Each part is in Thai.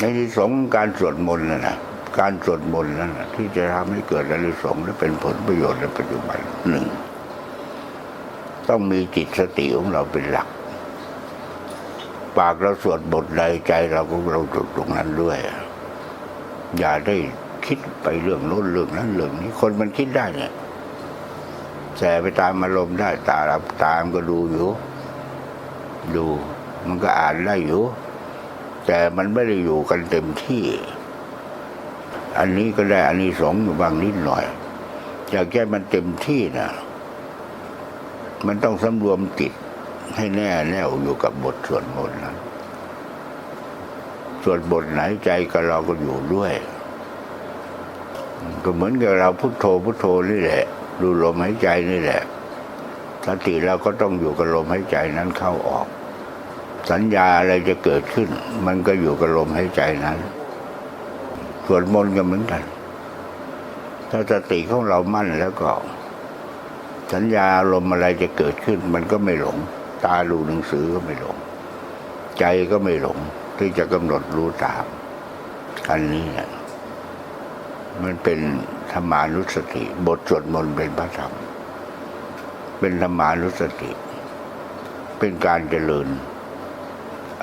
ในที่สงการสวดมนต์นะนะการสวดมนต์นั้นะที่จะทำให้เกิดอานิสงส์และเป็นผลประโยชน์ในปัจจุบันหนึ่ง ต้องมีจิตสติของเราเป็นหลัก ปากเราสวดบทใดใจเราก็เราจุดตรงนั้นด้วย อย่าได้คิดไปเรื่องโน้นเรื่องนั้นเรื่องนี้คนมันคิดได้เนี่ยแสไปตามอารมณ์ได้ตาตามก็ดูอยู่ ดู มันก็อ่านได้อยู่ แต่มันไม่ได้อยู่กันเต็มที่ อันนี้ก็ได้อันนี้สงอยู่บางนิดหน่อย อยากแก้มันเต็มที่นะมันต้องสำรวมจิตให้แน่แน่วอยู่กับบทสวดมนต์นั้นสวดบทไหนใจกับเราก็อยู่ด้วย ก็เหมือนกับเราพุโทโธพุโทโธนี่แหละ ดูลมหายใจนี่แหละสติเราก็ต้องอยู่กับลมหายใจนั้นเข้าออก สัญญาอะไรจะเกิดขึ้น มันก็อยู่กับลมหายใจนั้นสวดมนต์ก็เหมือนกัน ถ้าสติของเรามั่นแล้วก็ สัญญาอารมอะไรจะเกิดขึ้น มันก็ไม่หลง ตาดูหนังสือก็ไม่หลง ใจก็ไม่หลง ที่จะกำหนดรู้ตามอันนี้เนี่ยมันเป็นธรรมานุสติ บทสวดมนต์เป็นพระธรรม เป็นธรรมานุสติ เป็นการเจริญ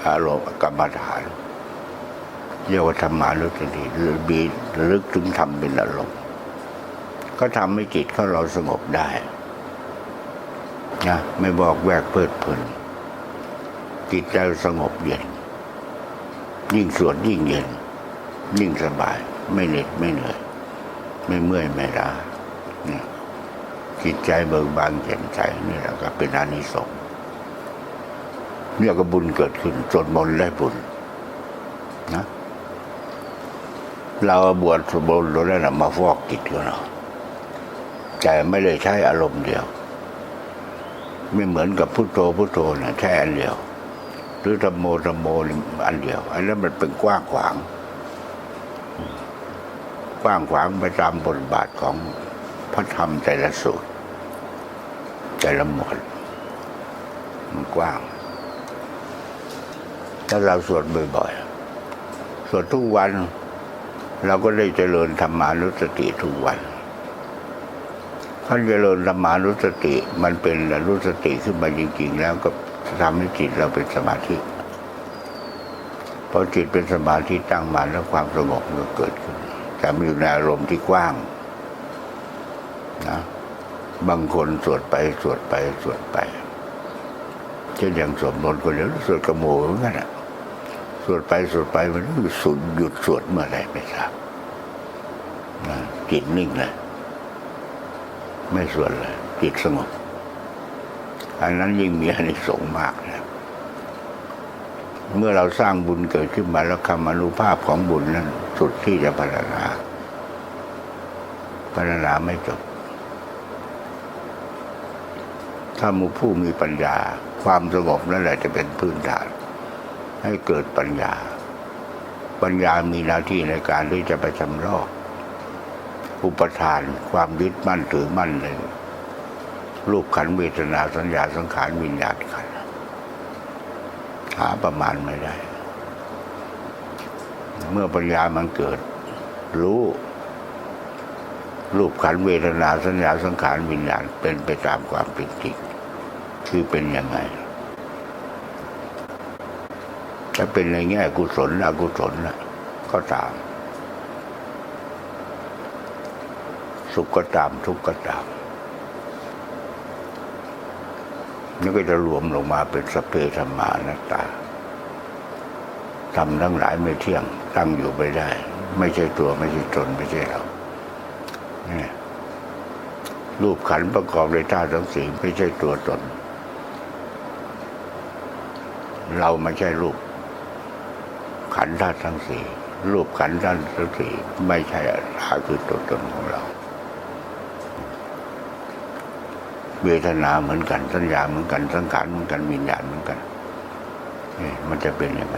อารมณ์กรรมฐานเรียกว่าธรรมานุสติหรือบีระลึกถึงธรรมเป็นอารมณ์ก็ทำให้จิตของเราสงบได้นะไม่บอกแวกเพลิดเพลินจิตใจสงบเย็น ยิ่งสวดยิ่งเย็น ยิ่งสบาย ไม่เหน็ดไม่เหนื่อย ไม่เมื่อยไม่ล้าจิตใจเบิกบานแจ่มใสนี่แหละก็เป็นอานิสงส์ เนี่ยก็บุญเกิดขึ้นสวดมนต์ได้บุญนะ เราบวชสวดมนต์เราได้นะมาฟอกจิตของเราแต่ไม่ได้ใช้อารมณ์เดียว ไม่เหมือนกับพุทโธพุทโธนะแค่อันเดียว หรือธรรมโมธรรมโมอันเดียวอันนั้นมันเป็นกว้างขวาง กว้างขวางไปตามบทบาทของพระธรรมแต่ละสูตรแต่ละหมวดมันกว้าง ถ้าเราสวดบ่อยๆ สวดทุกวัน เราก็ได้เจริญธรรมานุสติทุกวันท่านเจริญธรรมานุสติมันเป็นอนุสติขึ้นมาจริงๆ แล้วก็ทำให้จิตเราเป็นสมาธิพอจิตเป็นสมาธิตั้งมันแล้วความสงบก็เกิดขึ้นแต่มีอยู่ในอารมณ์ที่กว้างนะบางคนสวดไปสวดไปสวดไป เช่นอย่างสวดมนต์คนเดียวสวดกระโมเหมือนกันอะสวดไปสวดไปมันหยุดสุดหยุดสวดเมื่อไรไม่ทราบจิตนิ่งเลยไม่สวดเลยจิตสงบอันนั้นยิ่งมีอานิสงส์มากนะเมื่อเราสร้างบุญเกิดขึ้นมาแล้วคำอนุภาพของบุญนั้น สุดที่จะพัฒนาพัฒนาไม่จบ ถ้ามูผู้มีปัญญา ความสงบนั่นแหละจะเป็นพื้นฐาน ให้เกิดปัญญา ปัญญามีหน้าที่ในการที่จะไปชำระอุปทานความยึดมั่นถือมั่นในรูปขันเวทนาสัญญาสังขารวิญญาณขันหาประมาณไม่ได้ เมื่อปัญญามันเกิดรู้ รูปขันเวทนาสัญญาสังขารวิญญาณเป็นไปตามความเป็นจริงคือเป็นยังไงถ้าเป็นในแง่กุศลอกุศลนะก็ตาม สุขก็ตามทุกข์ก็ตามนี่ก็จะรวมลงมาเป็นสเพธรรมานัตตาทำทั้งหลายไม่เที่ยงตั้งอยู่ไม่ได้ ไม่ใช่ตัวไม่ใช่ตนไม่ใช่เรา รูปขันประกอบด้วยธาตุทั้งสี่ไม่ใช่ตัวตน เราไม่ใช่รูป ขันธาตุทั้งสี่รูปขันธาตุทั้งสี่ไม่ใช่อาคือตัวตนของเรา เวทนาเหมือนกันสัญญาเหมือนกันสังขารเหมือนกันวิญญาณเหมือนกันนี่มันจะเป็นอย่างไร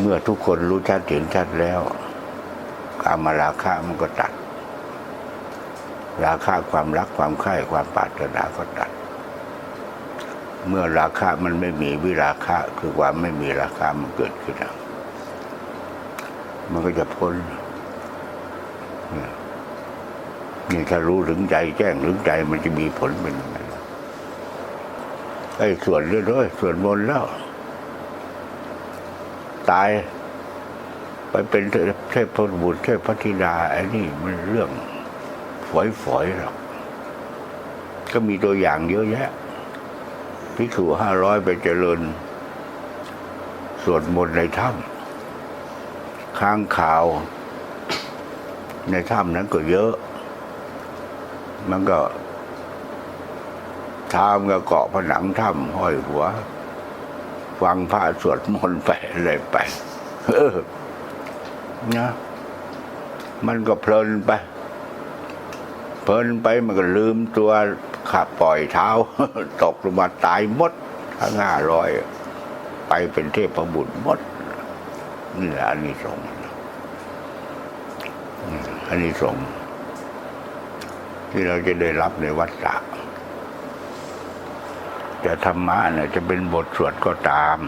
เมื่อทุกคนรู้ชัดเห็นชัดแล้วามาราคะมันก็ตัด ราคะความรักความใคร่ความปรารถนาก็ตัด เมื่อราคะมันไม่มีวิราคะคือความไม่มีราคะมันเกิดขึ้นแล้วมันก็จะพ้นเนี่ยถ้ารู้ถึงใจแจ้งถึงใจมันจะมีผลเป็นยังไงไอ้ส่วนเรื่อยๆส่วนบนแล้ว ตาย ไปเป็น เทพบุตรเทพธิดาไอ้นี่มันเรื่องฝอยๆหรอก ก็มีตัวอย่างเยอะแยะพิสูห้าร้อยไปเจริญ สวดมนต์ในถ้ำค้างข่าว ในถ้ำนั้นก็เยอะ มันก็ท้ามก็เกาะผนังถ้ำห้อยหัว ฟังพระสวดมนต์ไปอะไรไป เออ นะมันก็เพลินไป เพลินไปมันก็ลืมตัวขับปล่อยเท้า ตกลงมาตายหมดทั้งห้าร้อยไปเป็นเทพบุตรหมดนี่แหละอันนี้สงอันนี้สงที่เราจะได้รับในวัฏฏะจะธรรมะเนี่ยจะเป็นบทสวดก็ตาม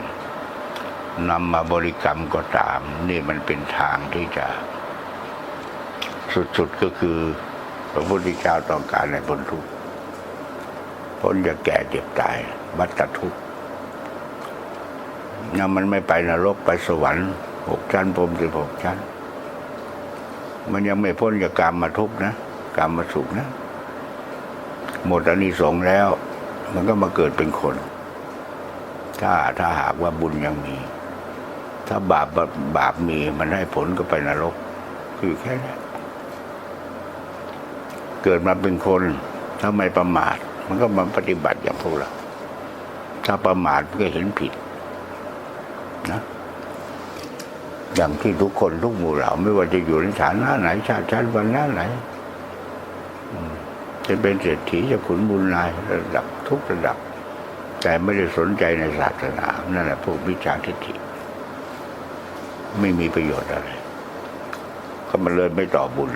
นำมาบริกรรมก็ตาม นี่มันเป็นทางที่จะ สุดๆก็คือ พระพุทธเจ้าต้องการในพ้นทุกข์พ้นจะแก่เจ็บตายวัฏทุกข์นะมันไม่ไปนรกไปสวรรค์หกชั้นพรมสิบหกชั้น มันยังไม่พ้นจากกรรมมาทุกข์นะกรรมมาสุขนะ หมดอานิสงส์แล้ว มันก็มาเกิดเป็นคน ถ้าถ้าหากว่าบุญยังมี ถ้าบาปบาปมีมันให้ผลก็ไปนรก คือแค่นี้เกิดมาเป็นคนถ้าไม่ประมาท มันก็มาปฏิบัติอย่างพวกเรา ถ้าประมาทมันก็เห็นผิดนะอย่างที่ทุกคนทุกหมู่เหล่าไม่ว่าจะอยู่ในฐานะไหน ชาติชั้นวรรณะไหนจะเป็นเศรษฐีจะขุนบุญนายระดับทุกระดับ แต่ไม่ได้สนใจในศาสนา นั่นแหละพวกวิชาทิฏฐิ ไม่มีประโยชน์อะไรก็มันเลยไม่ต่อบุญ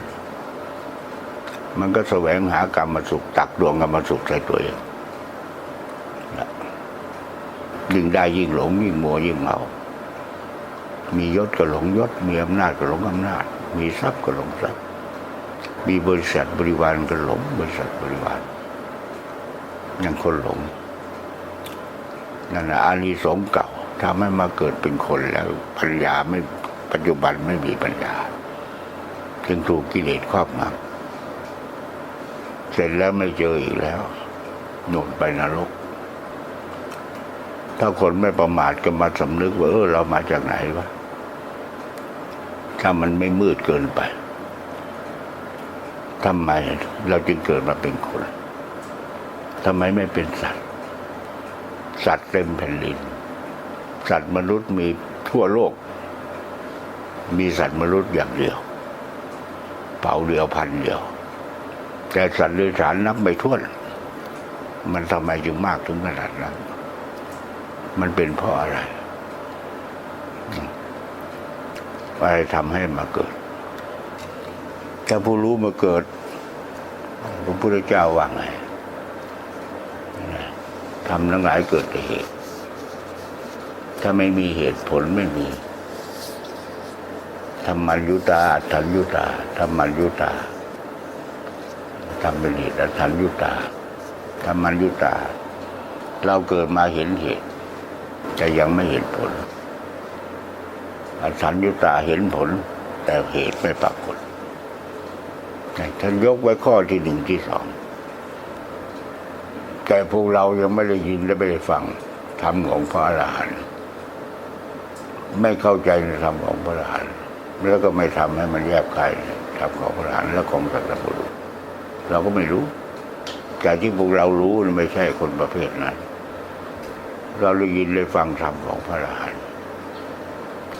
มันก็แสวงหากรรมมาสุข ตักดวงกรรมสุขใส่ตัวเองยิ่งได้ยิ่งหลงยิ่งมัวยิ่งเมามียศก็หลงยศ มีอำนาจก็หลงอำนาจ มีทรัพย์ก็หลงทรัพย์ มีบริษัทบริวารก็หลงบริษัทบริวารยังคนหลงนั่นแหละอานิสงส์ก่า ทำให้มาเกิดเป็นคนแล้วปัญญาไม่ปัจจุบันไม่มีปัญญา จึงถูกกิเลสครอบงำเสร็จแล้วไม่เจออีกแล้วโน่นไปนรก ถ้าคนไม่ประมาทก็มาสำนึกว่าเออเรามาจากไหนวะถ้ามันไม่มืดเกินไปทำไมเราจึงเกิดมาเป็นคนทำไมไม่เป็นสัตว์ สัตว์เต็มแผ่นดิน สัตว์มนุษย์มีทั่วโลก มีสัตว์มนุษย์อย่างเดียวเผาเดียวพันเดียว แต่สัตว์เลื้อยคลานนับไม่ถ้วน มันทำไมจึงมากถึงขนาดนั้น มันเป็นเพราะอะไรอะไรทำให้มาเกิดถ้าผู้รู้มาเกิดพระพุทธเจ้าว่าไงทำทั้งหลายเกิดแต่เหตุ ถ้าไม่มีเหตุผลไม่มีธรรมัญยุตาทันยุตาธรรมัญยุตาทำเป็นเหตุทันยุตาธรรมัญยุตา เราเกิดมาเห็นเหตุ แต่ยังไม่เห็นผลอสัญยุตาเห็นผล แต่เหตุไม่ปรากฏท่านยกไว้ข้อที่หนึ่งที่สอง แต่พวกเรายังไม่ได้ยินและไม่ได้ฟังธรรมของพระอรหันต์ ไม่เข้าใจในธรรมของพระอรหันต์แล้วก็ไม่ทำให้มันแยบคายธรรมของพระอรหันต์และของสัตว์บุรุษเราก็ไม่รู้แต่ที่พวกเรารู้นี่ไม่ใช่คนประเภทนั้นเราได้ยินได้ฟังธรรมของพระอรหันต์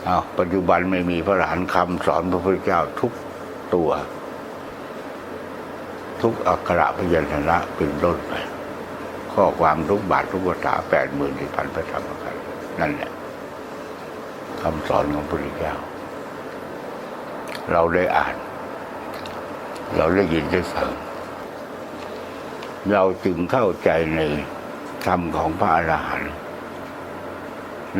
อาปัจจุบันไม่มีพระอรหันต์คำสอนพระพุทธเจ้าทุกตัว ทุกอักขระพยัญชนะเป็นต้นไปข้อความทุกบาททุกภาษาแปดหมื่นสี่พันพระธรรมขันนั่นแหละ คำสอนของพระพุทธเจ้า เราได้อ่าน เราได้ยินได้ฟัง เราจึงเข้าใจในธรรมของพระอรหันต์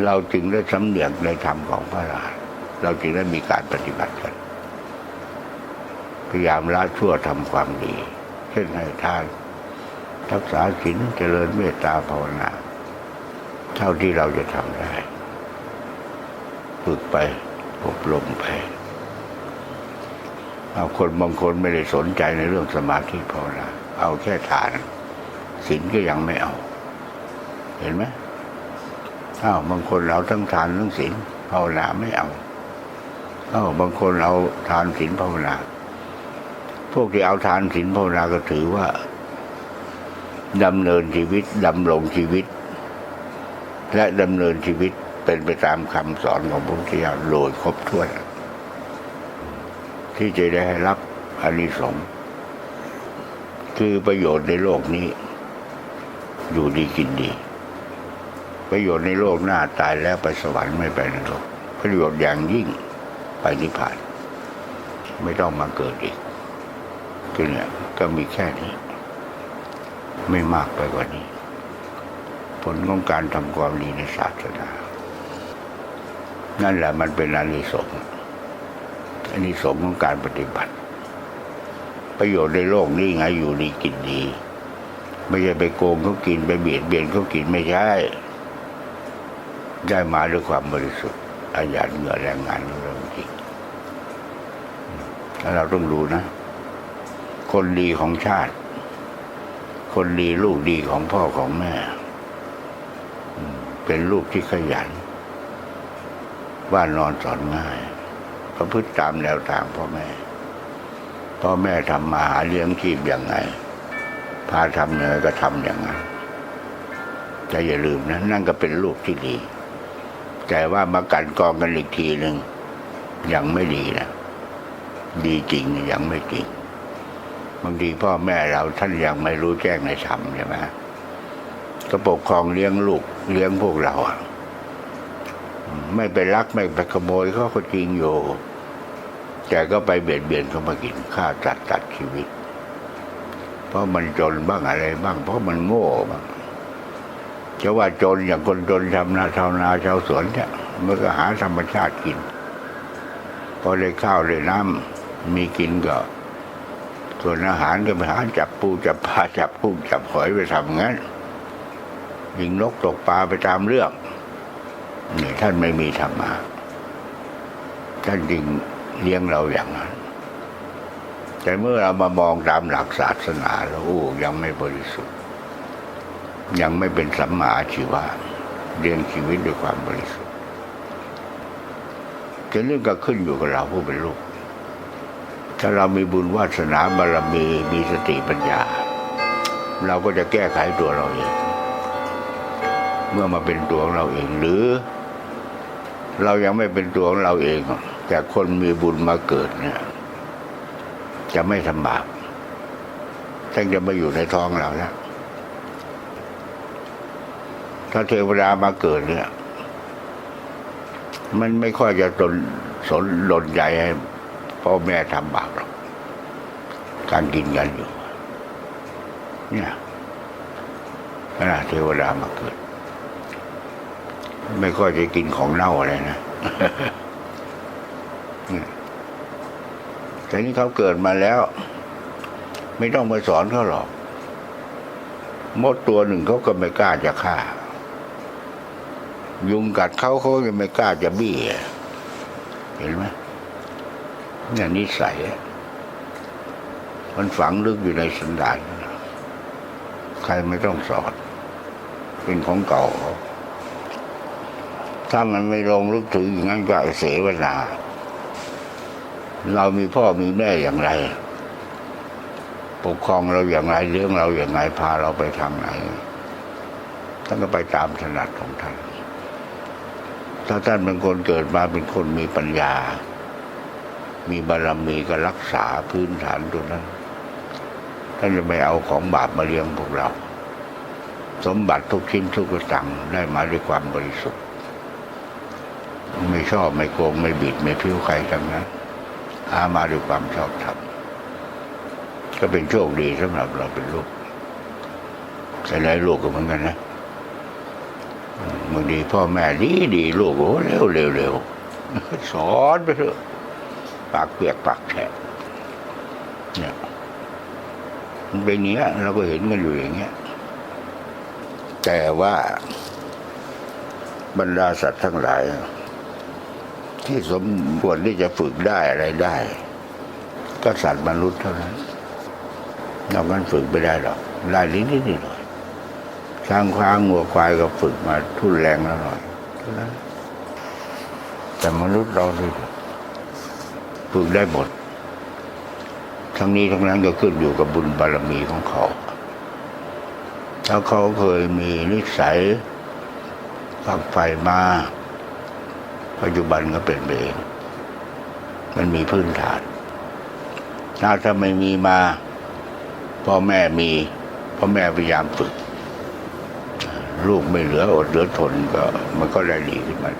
เราจึงได้สำเนียกในธรรมของพระอรหันต์เราจึงได้มีการปฏิบัติกัน พยายามละชั่วทำความดี เช่นให้ทานรักษาศีลเจริญเมตตาภาวนา เท่าที่เราจะทำได้ ฝึกไป อบรมไปเอาคนบางคนไม่ได้สนใจในเรื่องสมาธิภาวนาเอาแค่ทานศีลก็ยังไม่เอา เห็นไหมอ้าวบางคนเอาทั้งทานทั้งศีลภาวนาไม่เอาอ้าวบางคนเอาทานศีลภาวนา พวกที่เอาทานศีลภาวนาก็ถือว่าดำเนินชีวิตดำรงชีวิต และดำเนินชีวิต เป็นไปตามคำสอนของพระพุทธเจ้าโดยครบถ้วน ที่จะได้รับอานิสงส์คือประโยชน์ในโลกนี้ อยู่ดีกินดี ประโยชน์ในโลกหน้าตายแล้วไปสวรรค์ไม่ไปนรกประโยชน์อย่างยิ่งไปนิพพาน ไม่ต้องมาเกิดอีกก็เนี่ยก็มีแค่นี้ ไม่มากไปกว่านี้ ผลของการทำความดีในศาสนา นั่นแหละมันเป็นอานิสงส์อานิสงส์ของการปฏิบัติ ประโยชน์ในโลกนี้ไงอยู่ดีกินดี ไม่ใช่ไปโกงเขากินไปเบียดเบียนเขากินไม่ใช่ ได้มาด้วยความบริสุทธิ์อาญาเหงื่อแรงงานของเราจริงเราต้องดูนะ คนดีของชาติ คนดีลูกดีของพ่อของแม่ เป็นลูกที่ขยัน ว่านอนสอนง่ายประพฤติตามแนวทางพ่อแม่ พ่อแม่ทำมาหาเลี้ยงชีพอย่างไง พาทำยังไงก็ทำอย่างนั้นแต่อย่าลืมนะ นั่นก็เป็นลูกที่ดี แต่ว่ามากันกองกันอีกทีหนึ่งยังไม่ดีนะดีจริงยังไม่จริงบางทีพ่อแม่เราท่านยังไม่รู้แจ้งในธรรมใช่ไหมก็ปกครองเลี้ยงลูกเลี้ยงพวกเราอะ ไม่ไปรักไม่ไปขโมยเขาก็จริงอยู่แต่ก็ไปเบียดเบียนเขามากินฆ่าตัดตัดชีวิต เพราะมันจนบ้างอะไรบ้าง เพราะมันโง่บ้างจะว่าจนอย่างคนจนทำนาชาวนาชาวสวนเนี่ยมันก็หาธรรมชาติกิน พอได้ข้าวได้น้ำมีกินก็ส่วนอาหารก็ไปหาจับปูจับปลาจับกุ้งจับหอยไปทำงั้นยิงนกตกปลาไปตามเรื่อง นี่ท่านไม่มีธรรมะท่านจึงเลี้ยงเราอย่างนั้น แต่เมื่อเรามามองตามหลักศาสนาแล้วโอ้ยังไม่บริสุทธิ์ ยังไม่เป็นสัมมาอาชีวะเลี้ยงชีวิตด้วยความบริสุทธิ์แต่เรื่องก็ขึ้นอยู่กับเราผู้เป็นลูก ถ้าเรามีบุญวาสนาบารมีมีสติปัญญา เราก็จะแก้ไขตัวเราเอง เมื่อมาเป็นตัวของเราเองหรือ เรายังไม่เป็นตัวของเราเอง แต่คนมีบุญมาเกิดเนี่ย จะไม่ทำบาปท่านจะมาอยู่ในท้องเราแล้วถ้าเทวดามาเกิดเนี่ย มันไม่ค่อยจะตนสนหล่นใจให้พ่อแม่ทำบาปหรอกการกินกันอยู่ เนี่ยขณะเทวดามาเกิด ไม่ค่อยจะกินของเน่าอะไรนะแต่นี่เขาเกิดมาแล้ว ไม่ต้องมาสอนเขาหรอกมดตัวหนึ่งเขาก็ไม่กล้าจะฆ่า ยุงกัดเขาเขายังไม่กล้าจะบี้เห็นไหมเนี่ยนิสัยมันฝังลึกอยู่ในสันดานใครไม่ต้องสอน เป็นของเก่าเขา ถ้ามันไม่ลงลึกถึงอย่างนั้นก็เสียเวลาเรามีพ่อมีแม่อย่างไร ปกครองเราอย่างไรเลี้ยงเราอย่างไรพาเราไปทางไหนท่านก็ไปตามถนัดของท่าน ถ้าท่านเป็นคนเกิดมาเป็นคนมีปัญญา มีบารมีก็รักษาพื้นฐานตัวนั้น ท่านจะไม่เอาของบาปมาเลี้ยงพวกเรา สมบัติทุกชิ้นทุกกระตังได้มาด้วยความบริสุทธิ์ ไม่ชอบไม่โกง ไม่บิด ไม่พิ้วใครทั้งนั้นหามาด้วยความชอบธรรมก็เป็นโชคดีสำหรับเราเป็นลูกแต่หลายลูกก็เหมือนกันนะบางทีพ่อแม่ดีดีลูกโอ้เร็วเร็วเร็วสอนไปเถอะปากเปียกปากแฉะเนี่ยมันเป็นอย่างเงี้ยเราก็เห็นกันอยู่อย่างเงี้ยแต่ว่าบรรดาสัตว์ทั้งหลาย ที่สมควรที่จะฝึกได้อะไรได้ ก็สัตว์มนุษย์เท่านั้นนอกนั้นฝึกไม่ได้หรอกได้นิดนิดหน่อยช้างควางงัวควายก็ฝึกมาทุนแรงแล้วหน่อยเท่านั้นแต่มนุษย์เรานี่ฝึกได้หมด ทั้งนี้ทั้งนั้นก็ขึ้นอยู่กับบุญบารมีของเขา ถ้าเขาเคยมีนิสัยฝักใฝ่มา ปัจจุบันก็เปลี่ยนไปเอง มันมีพื้นฐานถ้าถ้าไม่มีมาพ่อแม่มีพ่อแม่พยายามฝึก ลูกไม่เหลืออดเหลือทนก็มันก็ได้ดีขึ้นมา